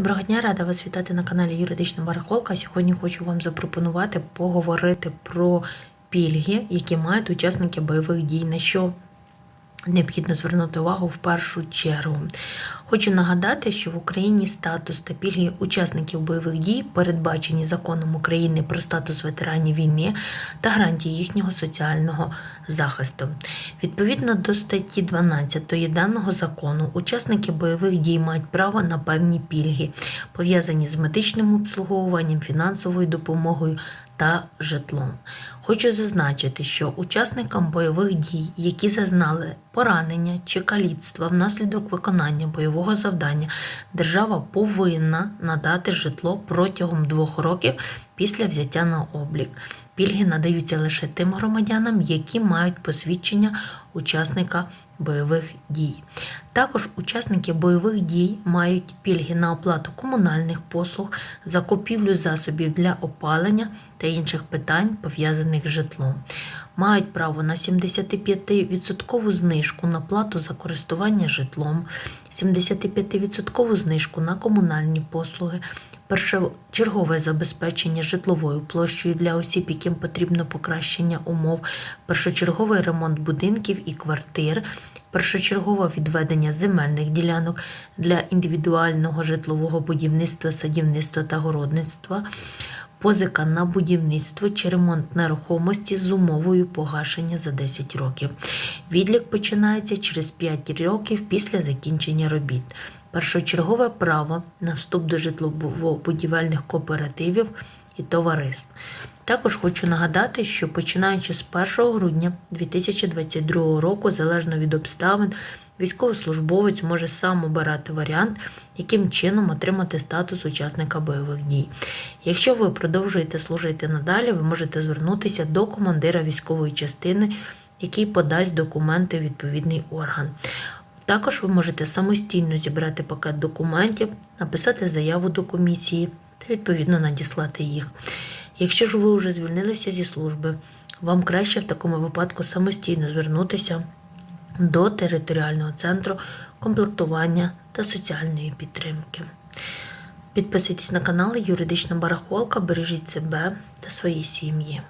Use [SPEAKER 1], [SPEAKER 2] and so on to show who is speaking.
[SPEAKER 1] Доброго дня, рада вас вітати на каналі Юридична Барахолка. Сьогодні хочу вам запропонувати поговорити про пільги, які мають учасники бойових дій. На що необхідно звернути увагу в першу чергу. Хочу нагадати, що в Україні статус та пільги учасників бойових дій передбачені законом України про статус ветеранів війни та гарантії їхнього соціального захисту. Відповідно до статті 12 даного закону, учасники бойових дій мають право на певні пільги, пов'язані з медичним обслуговуванням, фінансовою допомогою та житлом. Хочу зазначити, що учасникам бойових дій, які зазнали поранення чи каліцтва внаслідок виконання бойового завдання, держава повинна надати житло протягом двох років після взяття на облік. Пільги надаються лише тим громадянам, які мають посвідчення учасника бойових дій. Також учасники бойових дій мають пільги на оплату комунальних послуг, закупівлю засобів для опалення та інших питань, пов'язаних з житлом. Мають право на 75% знижку на плату за користування житлом, 75% знижку на комунальні послуги, першочергове забезпечення житловою площею для осіб, яким потрібно покращення умов, першочерговий ремонт будинків і квартир, першочергове відведення земельних ділянок для індивідуального житлового будівництва, садівництва та городництва. Позика на будівництво чи ремонт нерухомості з умовою погашення за 10 років. Відлік починається через 5 років після закінчення робіт. Першочергове право на вступ до житлово-будівельних кооперативів і товариств. Також хочу нагадати, що починаючи з 1 грудня 2022 року, залежно від обставин, військовослужбовець може сам обирати варіант, яким чином отримати статус учасника бойових дій. Якщо ви продовжуєте служити надалі, ви можете звернутися до командира військової частини, який подасть документи в відповідний орган. Також ви можете самостійно зібрати пакет документів, написати заяву до комісії та відповідно надіслати їх. Якщо ж ви вже звільнилися зі служби, вам краще в такому випадку самостійно звернутися до територіального центру комплектування та соціальної підтримки. Підписуйтесь на канал Юридична Барахолка, бережіть себе та свої сім'ї.